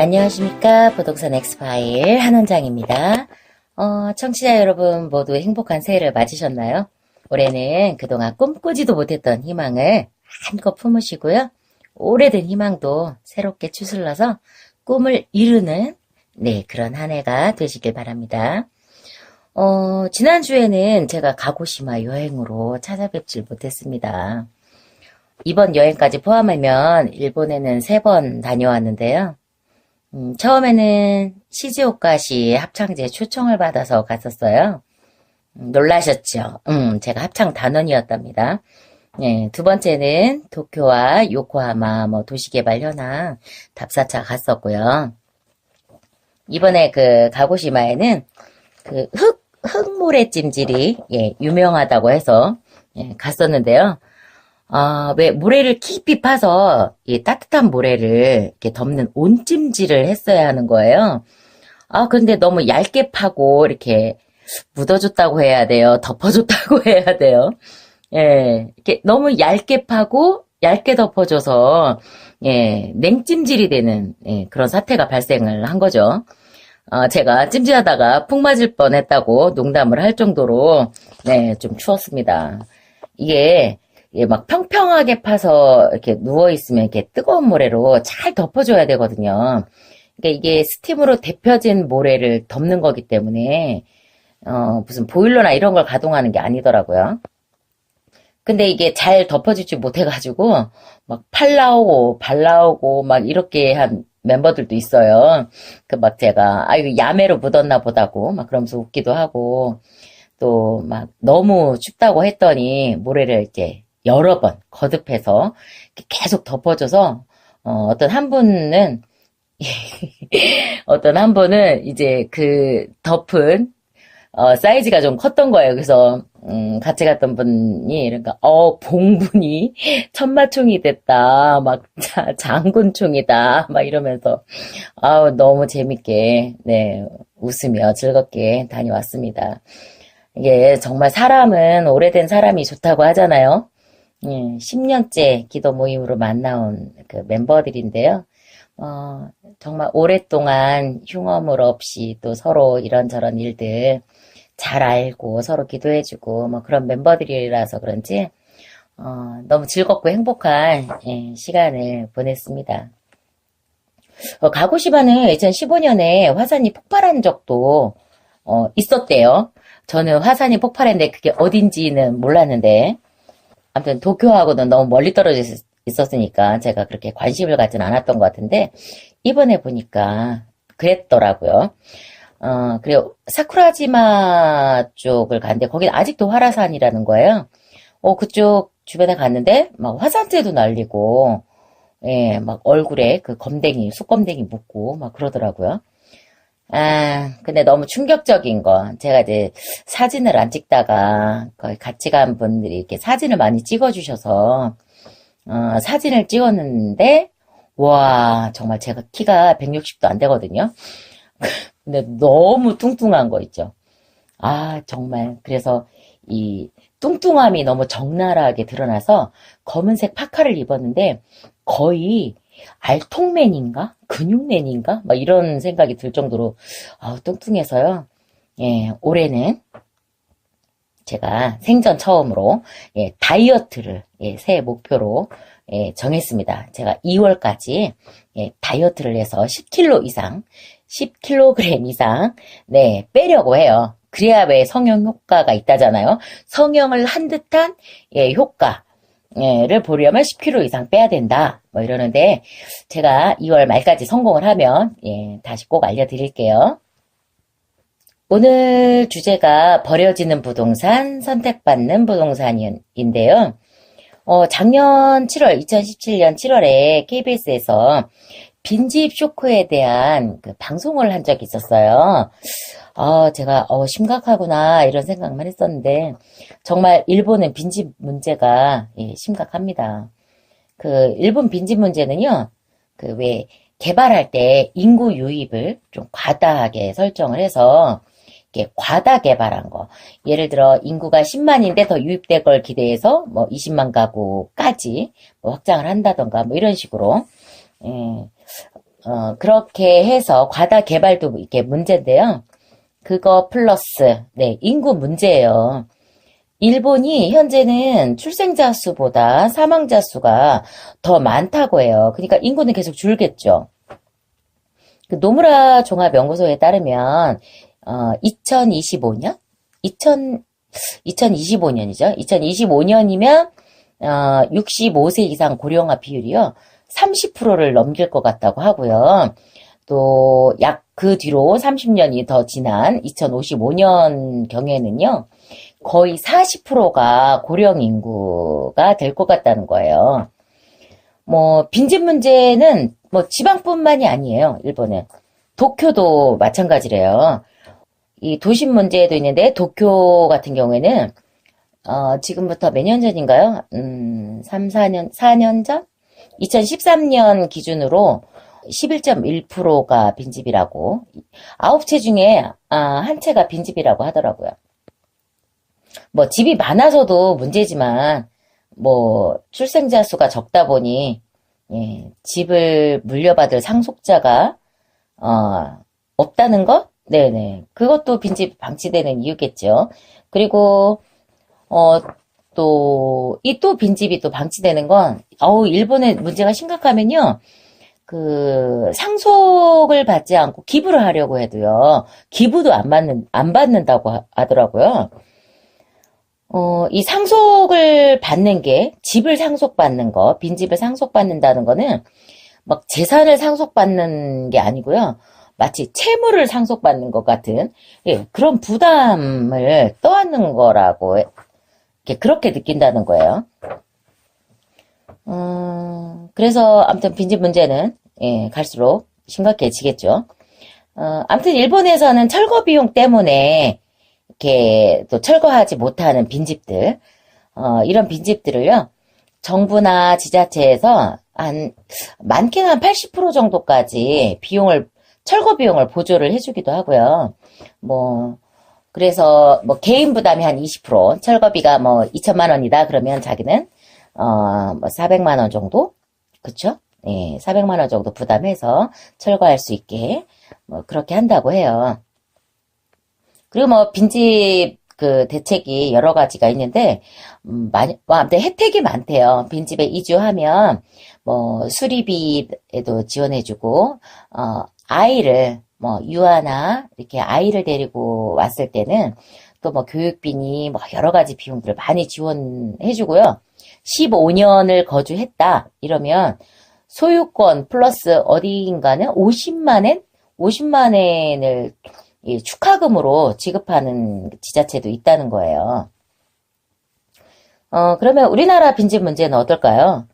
안녕하십니까. 부동산 엑스파일 한원장입니다. 어, 청취자 여러분 모두 행복한 새해를 맞으셨나요? 올해는 그동안 꿈꾸지도 못했던 희망을 한껏 품으시고요. 오래된 희망도 새롭게 추슬러서 꿈을 이루는 네, 그런 한 해가 되시길 바랍니다. 어, 지난주에는 제가 가고시마 여행으로 찾아뵙질 못했습니다. 이번 여행까지 포함하면 일본에는 세 번 다녀왔는데요. 음, 처음에는 시즈오카 시 합창제 초청을 받아서 갔었어요. 음, 놀라셨죠? 음, 제가 합창 단원이었답니다. 네, 두 번째는 도쿄와 요코하마 뭐 도시개발 현황 답사차 갔었고요. 이번에 그 가고시마에는 그 흙, 흙모래 찜질이 예, 유명하다고 해서 예, 갔었는데요. 아, 왜 모래를 깊이 파서 이 따뜻한 모래를 이렇게 덮는 온찜질을 했어야 하는 거예요. 아, 근데 너무 얇게 파고 이렇게 묻어줬다고 해야 돼요. 덮어줬다고 해야 돼요. 예, 이렇게 너무 얇게 파고 얇게 덮어줘서 예, 냉찜질이 되는 예, 그런 사태가 발생을 한 거죠. 어, 제가 찜질하다가 푹 맞을 뻔했다고 농담을 할 정도로 네, 좀 추웠습니다. 이게 예, 막 평평하게 파서 이렇게 누워 있으면 이렇게 뜨거운 모래로 잘 덮어줘야 되거든요. 그러니까 이게 스팀으로 데펴진 모래를 덮는 거기 때문에 어, 무슨 보일러나 이런 걸 가동하는 게 아니더라고요. 근데 이게 잘 덮어지지 못해가지고 막 팔 나오고 발 나오고 막 이렇게 한 멤버들도 있어요. 그 막 제가 아 이거 야매로 묻었나 보다고 막 그러면서 웃기도 하고 또 막 너무 춥다고 했더니 모래를 이렇게 여러 번 거듭해서 계속 덮어줘서 어, 떤 한 분은 어떤 한 분은 이제 그 덮은 어, 사이즈가 좀 컸던 거예요. 그래서 음, 같이 갔던 분이 그러니까 어 봉분이 천마총이 됐다 막 자, 장군총이다 막 이러면서 아우 너무 재밌게 네 웃으며 즐겁게 다녀왔습니다. 이게 정말 사람은 오래된 사람이 좋다고 하잖아요. 예, 10년째 기도 모임으로 만나온 그 멤버들인데요. 어, 정말 오랫동안 흉엄을 없이 또 서로 이런저런 일들 잘 알고 서로 기도해주고 뭐 그런 멤버들이라서 그런지 어, 너무 즐겁고 행복한 예, 시간을 보냈습니다. 어, 가고시바는 2015년에 화산이 폭발한 적도 어, 있었대요. 저는 화산이 폭발했는데 그게 어딘지는 몰랐는데 아무튼 도쿄하고는 너무 멀리 떨어져 있- 있었으니까 제가 그렇게 관심을 갖진 않았던 것 같은데 이번에 보니까 그랬더라고요. 어, 그리고 사쿠라지마 쪽을 갔는데 거긴 아직도 활화산이라는 거예요. 어, 그쪽 주변에 갔는데 막 화산재도 날리고 예, 막 얼굴에 그 검댕이, 숯검댕이 묻고 막 그러더라고요. 아, 근데 너무 충격적인 건 제가 이제 사진을 안 찍다가 거기 같이 간 분들이 이렇게 사진을 많이 찍어주셔서 어, 사진을 찍었는데 와 정말 제가 키가 160도 안 되거든요. 근데 너무 뚱뚱한 거 있죠. 아 정말 그래서 이 뚱뚱함이 너무 적나라하게 드러나서 검은색 파카를 입었는데 거의 알통맨인가? 근육맨인가? 막 이런 생각이 들 정도로 아, 뚱뚱해서요. 예, 올해는 제가 생전 처음으로 예, 다이어트를 예, 새해 목표로 예, 정했습니다. 제가 2월까지 예, 다이어트를 해서 10kg 이상, 10kg 이상 네, 빼려고 해요. 그래야 왜 성형 효과가 있다잖아요. 성형을 한 듯한 예, 효과. 를 보려면 10kg 이상 빼야 된다. 뭐 이러는데 제가 2월 말까지 성공을 하면 예, 다시 꼭 알려드릴게요. 오늘 주제가 버려지는 부동산, 선택받는 부동산인데요. 어, 작년 7월, 2017년 7월에 KBS에서 빈집 쇼크에 대한 그 방송을 한 적이 있었어요. 아, 제가, 어, 심각하구나, 이런 생각만 했었는데, 정말 일본은 빈집 문제가, 예, 심각합니다. 그, 일본 빈집 문제는요, 그, 왜, 개발할 때 인구 유입을 좀 과다하게 설정을 해서, 이렇게 과다 개발한 거. 예를 들어, 인구가 10만인데 더 유입될 걸 기대해서, 뭐, 20만 가구까지 뭐 확장을 한다던가, 뭐, 이런 식으로, 예, 어, 그렇게 해서 과다 개발도 이게 문제인데요. 그거 플러스, 네, 인구 문제예요. 일본이 현재는 출생자 수보다 사망자 수가 더 많다고 해요. 그러니까 인구는 계속 줄겠죠. 그 노무라 종합연구소에 따르면 어, 2025년, 2000 2025년이죠. 2025년이면 어, 65세 이상 고령화 비율이요. 30%를 넘길 것 같다고 하고요. 또 약 그 뒤로 30년이 더 지난 2055년 경에는요. 거의 40%가 고령 인구가 될 것 같다는 거예요. 뭐 빈집 문제는 뭐 지방뿐만이 아니에요. 일본은 도쿄도 마찬가지래요. 이 도심 문제도 있는데 도쿄 같은 경우에는 어, 지금부터 몇 년 전인가요? 음, 3, 4년, 4년 전? 2013년 기준으로 11.1%가 빈집이라고, 9채 중에, 아, 한 채가 빈집이라고 하더라고요. 뭐, 집이 많아서도 문제지만, 뭐, 출생자 수가 적다 보니, 예, 집을 물려받을 상속자가, 어, 없다는 것? 네네. 그것도 빈집 방치되는 이유겠죠. 그리고, 어, 또, 이 또 빈집이 또 방치되는 건, 어우, 일본의 문제가 심각하면요. 그, 상속을 받지 않고 기부를 하려고 해도요. 기부도 안 받는, 안 받는다고 하- 하더라고요. 어, 이 상속을 받는 게, 집을 상속받는 거, 빈집을 상속받는다는 거는, 막 재산을 상속받는 게 아니고요. 마치 채무를 상속받는 것 같은, 예, 그런 부담을 떠안는 거라고 그렇게 느낀다는 거예요. 음, 그래서 아무튼 빈집 문제는 예, 갈수록 심각해지겠죠. 어, 아무튼 일본에서는 철거 비용 때문에 이렇게 또 철거하지 못하는 빈집들, 어, 이런 빈집들을요, 정부나 지자체에서 한, 많게는 한 80% 정도까지 비용을, 철거 비용을 보조를 해주기도 하고요. 뭐, 그래서 뭐 개인 부담이 한 20%, 철거비가 뭐 2천만 원이다 그러면 자기는 어뭐 400만 원 정도, 그쵸? 예, 400만 원 정도 부담해서 철거할 수 있게 뭐 그렇게 한다고 해요. 그리고 뭐 빈집 그 대책이 여러 가지가 있는데 음, 많이 뭐 아무튼 혜택이 많대요. 빈집에 이주하면 뭐 수리비에도 지원해주고 어 아이를 뭐 유아나 이렇게 아이를 데리고 왔을 때는 또 뭐 교육비니 뭐 여러 가지 비용들을 많이 지원해 주고요. 15년을 거주했다 이러면 소유권 플러스 어디인가는 50만 엔, 50만 엔을 이 축하금으로 지급하는 지자체도 있다는 거예요. 어, 그러면 우리나라 빈집 문제는 어떨까요?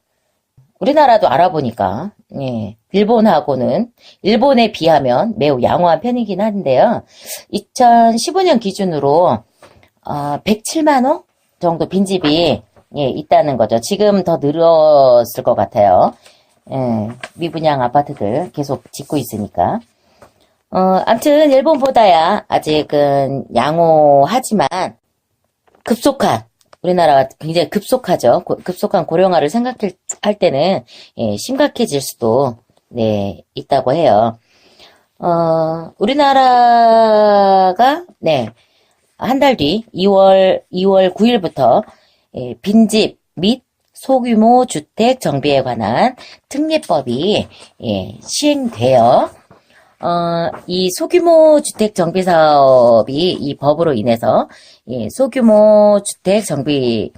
우리나라도 알아보니까, 예, 일본하고는, 일본에 비하면 매우 양호한 편이긴 한데요. 2015년 기준으로, 어, 107만호 정도 빈집이, 예, 있다는 거죠. 지금 더 늘었을 것 같아요. 예, 미분양 아파트들 계속 짓고 있으니까. 어, 암튼, 일본보다야 아직은 양호하지만, 급속한, 우리나라가 굉장히 급속하죠. 고- 급속한 고령화를 생각할 때는, 예, 심각해질 수도, 네, 있다고 해요. 어, 우리나라가, 네, 한 달 뒤, 2월, 2월 9일부터, 예, 빈집 및 소규모 주택 정비에 관한 특례법이, 예, 시행되어, 어, 이 소규모 주택 정비 사업이 이 법으로 인해서 이 소규모 주택 정비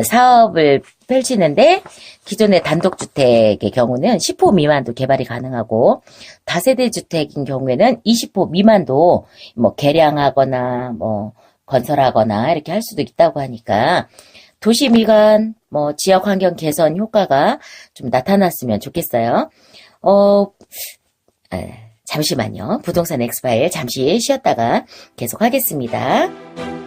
사업을 펼치는데 기존의 단독주택의 경우는 10호 미만도 개발이 가능하고 다세대 주택인 경우에는 20호 미만도 뭐 개량하거나 뭐 건설하거나 이렇게 할 수도 있다고 하니까 도시 미관 뭐 지역 환경 개선 효과가 좀 나타났으면 좋겠어요. 어, 에, 잠시만요. 부동산 엑스파일 잠시 쉬었다가 계속 하겠습니다.